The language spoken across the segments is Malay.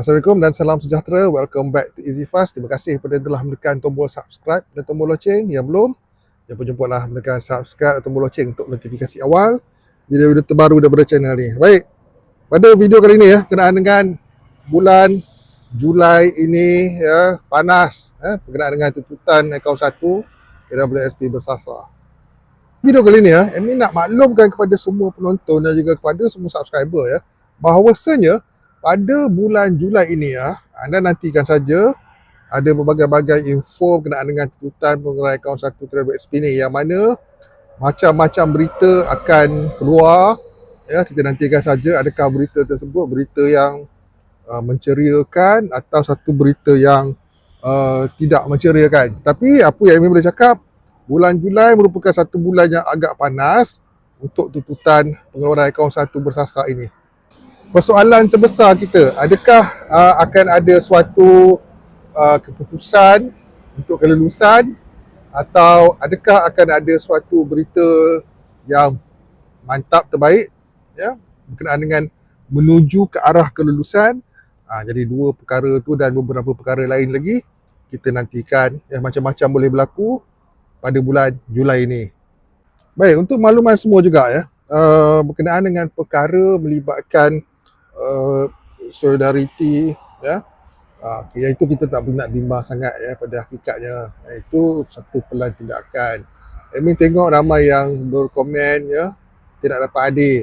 Assalamualaikum dan salam sejahtera. Welcome back to Easy Fast. Terima kasih kepada yang telah menekan tombol subscribe dan tombol loceng. Yang belum, pun jumpalah menekan subscribe dan tombol loceng untuk notifikasi awal video-video terbaru daripada channel ni. Baik, pada video kali ini ya, kenaan dengan bulan Julai ini ya, panas ya, berkenaan dengan tuntutan akaun 1 AWSP bersasar. Video kali ini ya, Amy nak maklumkan kepada semua penonton dan juga kepada semua subscriber ya, bahawasanya pada bulan Julai ini ya, anda nantikan saja ada berbagai-bagai info berkenaan dengan tuntutan pengerai akaun 1 AWSP ni yang mana macam-macam berita akan keluar ya kita nantikan saja adakah berita tersebut berita yang uh, menceriakan atau satu berita yang uh, tidak menceriakan. Tapi apa yang Amin boleh cakap, bulan Julai merupakan satu bulan yang agak panas untuk tuntutan pengeluaran akaun satu bersasar ini. Persoalan terbesar kita, adakah uh, akan ada suatu uh, keputusan untuk kelulusan atau adakah akan ada suatu berita yang mantap terbaik ya berkenaan dengan menuju ke arah kelulusan. Ha, jadi dua perkara tu dan beberapa perkara lain lagi kita nantikan ya macam-macam boleh berlaku pada bulan Julai ini. Baik, untuk makluman semua juga ya, uh, berkenaan dengan perkara melibatkan uh, solidariti ya. Uh, yang itu kita tak nak bimbang sangat ya pada hakikatnya. Itu satu pelan tindakan. Amin tengok ramai yang berkomen ya tidak dapat hadir.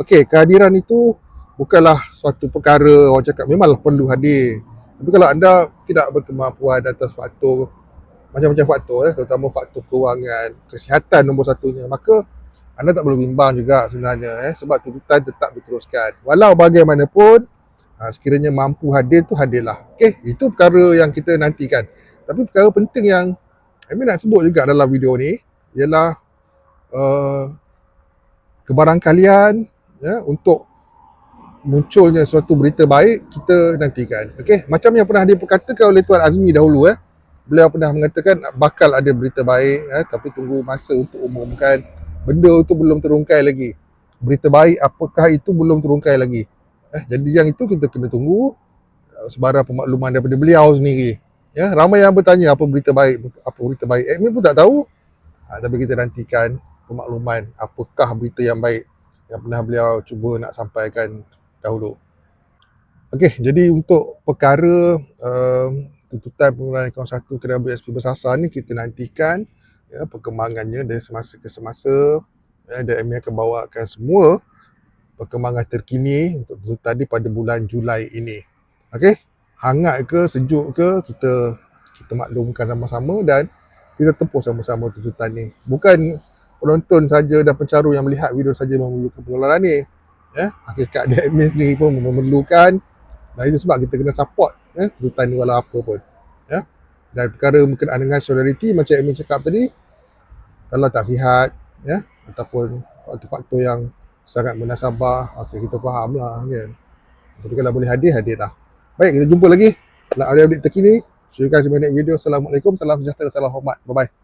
Okey, kehadiran itu bukanlah suatu perkara orang cakap memanglah perlu hadir. Tapi kalau anda tidak berkemampuan atas faktor macam-macam faktor eh, terutama faktor kewangan, kesihatan nombor satunya, maka anda tak perlu bimbang juga sebenarnya eh, sebab tuntutan tetap diteruskan. Walau bagaimanapun, ha, sekiranya mampu hadir tu hadirlah. Okey, itu perkara yang kita nantikan. Tapi perkara penting yang kami nak sebut juga dalam video ni ialah uh, kebarangkalian ya untuk munculnya suatu berita baik kita nantikan. Okey, macam yang pernah diperkatakan oleh Tuan Azmi dahulu eh. Beliau pernah mengatakan bakal ada berita baik eh, tapi tunggu masa untuk umumkan. Benda itu belum terungkai lagi. Berita baik apakah itu belum terungkai lagi. Eh, jadi yang itu kita kena tunggu uh, sebarang pemakluman daripada beliau sendiri. Ya, ramai yang bertanya apa berita baik, apa berita baik. Admin pun tak tahu. Ha, tapi kita nantikan pemakluman apakah berita yang baik yang pernah beliau cuba nak sampaikan dahulu. Okey, jadi untuk perkara um, tuntutan penggunaan akaun satu kedai BSP bersasar ni kita nantikan ya, perkembangannya dari semasa ke semasa ya, dan MA akan bawakan semua perkembangan terkini untuk tuntutan ni pada bulan Julai ini. Okey, hangat ke sejuk ke kita kita maklumkan sama-sama dan kita tempuh sama-sama tuntutan ni. Bukan penonton saja dan pencaru yang melihat video saja memerlukan pengeluaran ni. Ya, hakikat dia admin sendiri pun memerlukan dan itu sebab kita kena support ya, tuntutan ni walau apa pun. Ya. Dan perkara berkenaan dengan solidarity macam admin cakap tadi, kalau tak sihat, ya, ataupun faktor-faktor yang sangat menasabah, okay, kita faham lah kan. Tapi kalau boleh hadir, hadirlah. Baik, kita jumpa lagi. Nak update-update terkini. See you guys in my next video. Assalamualaikum, salam sejahtera, salam hormat. Bye-bye.